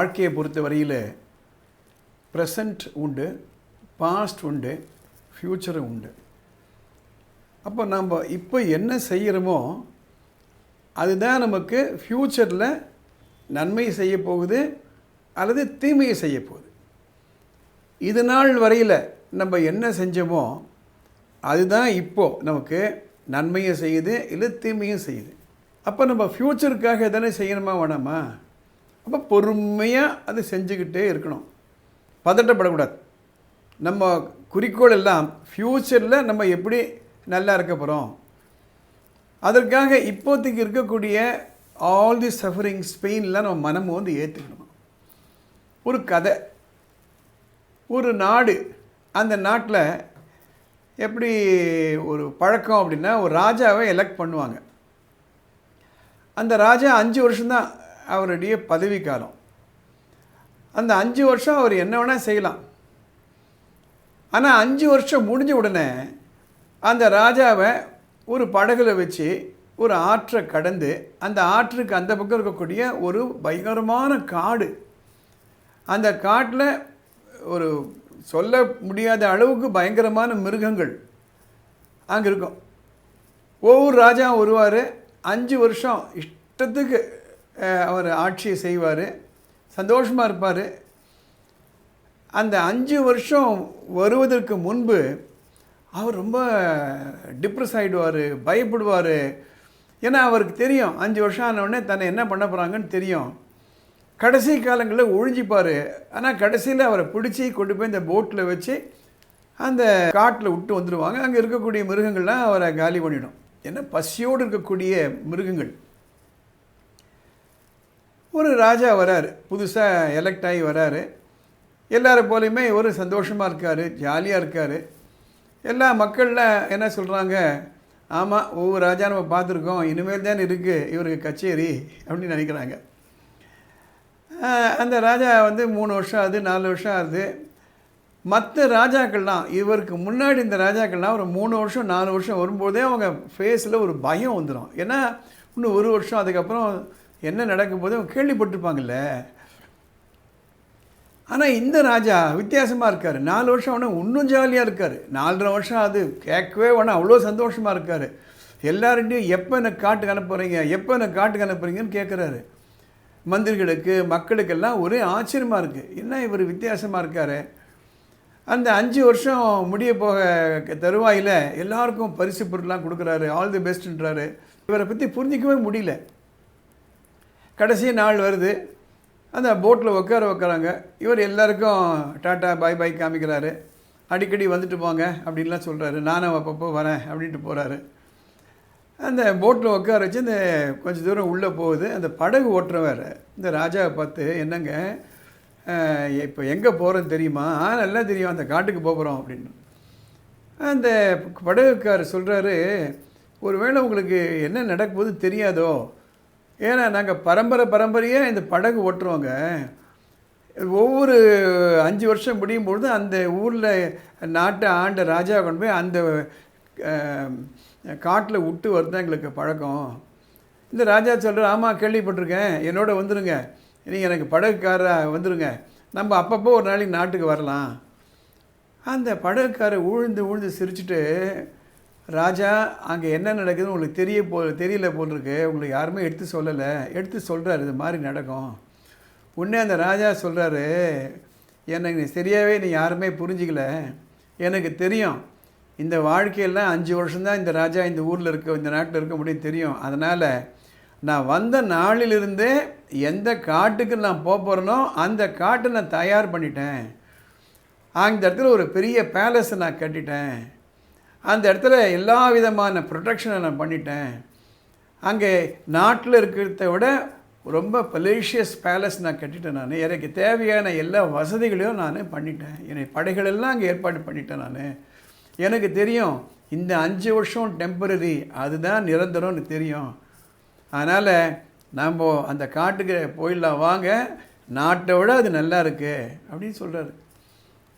வாழ்க்கையை பொறுத்த வரையில் ப்ரெசண்ட் உண்டு பாஸ்ட் உண்டு ஃப்யூச்சரும் உண்டு. அப்போ நம்ம இப்போ என்ன செய்கிறோமோ அதுதான் நமக்கு ஃப்யூச்சரில் நன்மை செய்ய போகுது அல்லது தீமையை செய்ய போகுது. இது நாள் வரையில் நம்ம என்ன செஞ்சோமோ அதுதான் இப்போது நமக்கு நன்மையை செய்யுது இல்லை தீமையும் செய்யுது. அப்போ நம்ம ஃப்யூச்சருக்காக எதனா செய்யணுமா வேணாமா? அப்போ பொறுமையாக அது செஞ்சுக்கிட்டே இருக்கணும். பதட்டப்படக்கூடாது. நம்ம குறிக்கோள் எல்லாம் ஃப்யூச்சரில் நம்ம எப்படி நல்லா இருக்க போகிறோம் அதற்காக இப்போதைக்கு இருக்கக்கூடிய ஆல் தி சஃபரிங் ஸ்பெயின்லாம் நம்ம மனம் வந்து ஏற்றுக்கணும் ஒரு கதை. ஒரு நாடு. அந்த நாட்டில் எப்படி ஒரு பழக்கம் அப்படின்னா ஒரு ராஜாவை எலெக்ட் பண்ணுவாங்க. அந்த ராஜா அஞ்சு வருஷம்தான் அவருடைய பதவி காலம். அந்த அஞ்சு வருஷம் அவர் என்ன வேணால் செய்யலாம். ஆனால் அஞ்சு வருஷம் முடிஞ்ச உடனே அந்த ராஜாவை ஒரு படகுல வச்சு ஒரு ஆற்றை கடந்து அந்த ஆற்றுக்கு அந்த பக்கம் இருக்கக்கூடிய ஒரு பயங்கரமான காடு. அந்த காட்டில் ஒரு சொல்ல முடியாத அளவுக்கு பயங்கரமான மிருகங்கள் அங்கே இருக்கும். ஒவ்வொரு ராஜாவும் வருவார். அஞ்சு வருஷம் இஷ்டத்துக்கு அவர் ஆட்சியை செய்வார். சந்தோஷமாக இருப்பார். அந்த அஞ்சு வருஷம் வருவதற்கு முன்பு அவர் ரொம்ப டிப்ரெஸ் ஆகிடுவார் பயப்படுவார். ஏன்னா அவருக்கு தெரியும் அஞ்சு வருஷம் ஆனவுடனே தன்னை என்ன பண்ண போகிறாங்கன்னு தெரியும். கடைசி காலங்களில் ஒழிஞ்சிப்பார். ஆனால் கடைசியில் அவரை பிடிச்சி கொண்டு போய் இந்த போட்டில் வச்சு அந்த காட்டில் விட்டு வந்துடுவாங்க அங்கே இருக்கக்கூடிய மிருகங்கள்லாம் அவரை காலி பண்ணிடும். ஏன்னா பசியோடு இருக்கக்கூடிய மிருகங்கள். ஒரு ராஜா வராரு புதுசாக எலெக்ட் ஆகி வராரு. எல்லாரை போலையுமே ஒரு சந்தோஷமாக இருக்கார் ஜாலியாக இருக்கார். எல்லா மக்கள்லாம் என்ன சொல்கிறாங்க ஆமாம் ஒவ்வொரு ராஜா நம்ம பார்த்துருக்கோம் இனிமேல் தான் இருக்குது இவருக்கு கச்சேரி அப்படின்னு நினைக்கிறாங்க. அந்த ராஜா வந்து மூணு வருஷம் ஆகுது நாலு வருஷம் ஆகுது. மற்ற ராஜாக்கள்லாம் இவருக்கு முன்னாடி இந்த ராஜாக்கள்லாம் ஒரு மூணு வருஷம் நாலு வருஷம் வரும்போதே அவங்க ஃபேஸில் ஒரு பயம் வந்துடும் ஏன்னா இன்னும் ஒரு வருஷம் அதுக்கப்புறம் என்ன நடக்கும்போது அவங்க கேள்விப்பட்டிருப்பாங்கல்ல? ஆனால் இந்த ராஜா வித்தியாசமாக இருக்கார். நாலு வருஷம் ஆனால் இன்னும் ஜாலியாக இருக்கார். நாலரை வருஷம் அது கேட்கவே வேணாம். அவ்வளோ சந்தோஷமாக இருக்கார். எல்லார்ட்டையும் எப்போ எனக்கு காட்டுக்கு அனுப்புகிறீங்க எப்போ எனக்கு காட்டுக்கு அனுப்புகிறீங்கன்னு கேட்குறாரு மந்திரிகளுக்கு மக்களுக்கெல்லாம் ஒரே ஆச்சரியமாக இருக்குது என்ன இவர் வித்தியாசமாக இருக்கார்? அந்த அஞ்சு வருஷம் முடிய போக தருவாயில் எல்லாருக்கும் பரிசு பொருட்லாம் கொடுக்குறாரு. ஆல் தி பெஸ்ட்ன்றாரு. இவரை பற்றி புரிஞ்சிக்கவே முடியல. கடைசி நாள் வருது. அந்த போட்டில் உட்கார உட்காராங்க இவர் எல்லாருக்கும் டாட்டா பாய் பாய் காமிக்கிறாரு. அடிக்கடி வந்துட்டு போங்க அப்படின்லாம் சொல்கிறாரு நானும் அப்பப்போ வரேன் அப்படின்ட்டு போகிறாரு அந்த போட்டில் உட்கார வச்சு இந்த கொஞ்சம் தூரம் உள்ளே போகுது. அந்த படகு ஓட்டுறவர் இந்த ராஜாவை பார்த்து என்னங்க இப்போ எங்கே போகிறோன்னு தெரியுமா? ஆ நல்லா தெரியும். அந்த காட்டுக்கு போகிறோம் அப்படின்னு. அந்த படகுக்காரர் சொல்கிறாரு ஒருவேளை உங்களுக்கு என்ன நடக்கும்போது தெரியாதோ? ஏன்னா நாங்கள் பரம்பரை பரம்பரையாக இந்த படகு ஓட்டுருவோங்க ஒவ்வொரு அஞ்சு வருஷம் முடியும் பொழுது அந்த ஊரில் நாட்டை ஆண்ட ராஜா கொண்டு போய் அந்த காட்டில் விட்டு வருது எங்களுக்கு பழக்கம். இந்த ராஜா சொல்கிற ஆமாம் கேள்விப்பட்டிருக்கேன். என்னோட வந்துடுங்க நீங்கள் எனக்கு படகுக்காரராக வந்துடுங்க நம்ம அப்பப்போ ஒரு நாளைக்கு நாட்டுக்கு வரலாம். அந்த படகுக்காரர் உழுந்து உழுந்து சிரிச்சுட்டு ராஜா அங்கே என்ன நடக்குதுன்னு உங்களுக்கு தெரிய போ தெரியல போல் இருக்கு உங்களுக்கு யாருமே எடுத்து சொல்லலை. எடுத்து சொல்கிறாரு இது மாதிரி நடக்கும். உடனே அந்த ராஜா சொல்கிறாரு எனக்கு சரியாகவே நீ யாருமே புரிஞ்சிக்கல. எனக்கு தெரியும். இந்த வாழ்க்கையெல்லாம் அஞ்சு வருஷம்தான் இந்த ராஜா இந்த ஊரில் இருக்க இந்த நாட்டில் இருக்க முடியும் தெரியும். அதனால் நான் வந்த நாளிலிருந்தே எந்த காட்டுக்கு நான் போக போகிறேனோ அந்த காட்டை நான் தயார் பண்ணிட்டேன். அந்த இடத்துல ஒரு பெரிய பேலஸை நான் கட்டிட்டேன். அந்த இடத்துல எல்லா விதமான ப்ரொடெக்ஷனை நான் பண்ணிட்டேன். அங்கே நாட்டில் இருக்கிறத விட ரொம்ப பலேஷியஸ் பேலஸ் நான் கட்டிட்டேன் நான். எனக்கு தேவையான எல்லா வசதிகளையும் நான் பண்ணிட்டேன். என் படைகளெல்லாம் அங்கே ஏற்பாடு பண்ணிட்டேன் நான். எனக்கு தெரியும் இந்த அஞ்சு வருஷம் டெம்பரரி அதுதான் நிரந்தரம்னு தெரியும். அதனால் நம்ம அந்த காட்டுக்கு போயிடலாம் வாங்க. நாட்டை விட அது நல்லா இருக்குது அப்படின்னு சொல்கிறாரு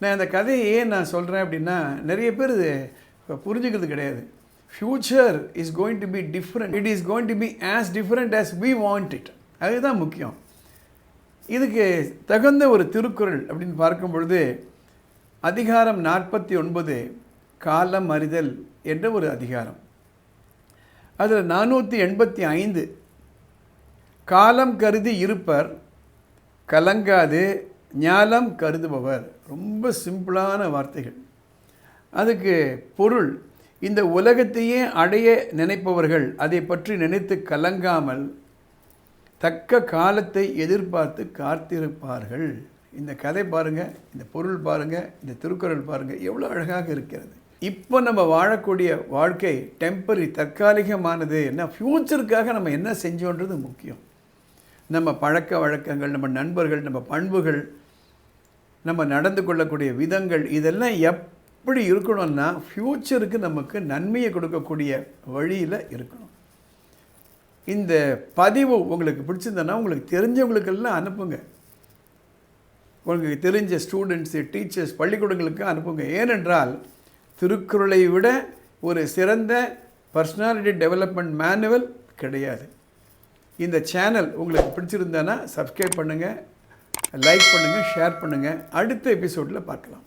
நான் அந்த கதையை ஏன் நான் சொல்கிறேன் அப்படின்னா நிறைய பேர் இது புரிஞ்சுக்கிறது கிடையாது. Future is going to be different it is going to be as different as we want it அதுதான் முக்கியம். இதுக்கு தகுந்த ஒரு திருக்குறள் அப்படின்னு பார்க்கும் பொழுது அதிகாரம் நாற்பத்தி ஒன்பது காலம் அறிதல் என்ற ஒரு அதிகாரம். அதில் நானூற்றி எண்பத்தி ஐந்து காலம் கருதி இருப்பர் கலங்காது ஞாலம் கருதுபவர். ரொம்ப சிம்பிளான வார்த்தைகள். அதுக்கு பொருள் இந்த உலகத்தையே அடைய நினைப்பவர்கள் அதை பற்றி நினைத்து கலங்காமல் தக்க காலத்தை எதிர்பார்த்து காத்திருப்பார்கள். இந்த கதை பாருங்கள் இந்த பொருள் பாருங்கள் இந்த திருக்குறள் பாருங்கள் எவ்வளோ அழகாக இருக்கிறது. இப்போ நம்ம வாழக்கூடிய வாழ்க்கை டெம்பரரி தற்காலிகமானது. என்ன ஃப்யூச்சருக்காக நம்ம என்ன செஞ்சோன்றது முக்கியம். நம்ம பழக்க வழக்கங்கள் நம்ம நண்பர்கள் நம்ம பண்புகள் நம்ம நடந்து கொள்ளக்கூடிய விதங்கள் இதெல்லாம் எப்படி இருக்கணும்னா ஃப்யூச்சருக்கு நமக்கு நன்மையை கொடுக்கக்கூடிய வழியில் இருக்கணும். இந்த பதிவு உங்களுக்கு பிடிச்சிருந்தனா உங்களுக்கு தெரிஞ்சவங்களுக்கெல்லாம் அனுப்புங்க. உங்களுக்கு தெரிஞ்ச ஸ்டூடெண்ட்ஸு டீச்சர்ஸ் பள்ளிக்கூடங்களுக்கு அனுப்புங்க. ஏனென்றால் திருக்குறளை விட ஒரு சிறந்த பர்சனாலிட்டி டெவலப்மெண்ட் மேனுவல் கிடையாது. இந்த சேனல் உங்களுக்கு பிடிச்சிருந்தானா சப்ஸ்கிரைப் பண்ணுங்கள் லைக் பண்ணுங்கள் ஷேர் பண்ணுங்கள் அடுத்த எபிசோடில் பார்க்கலாம்.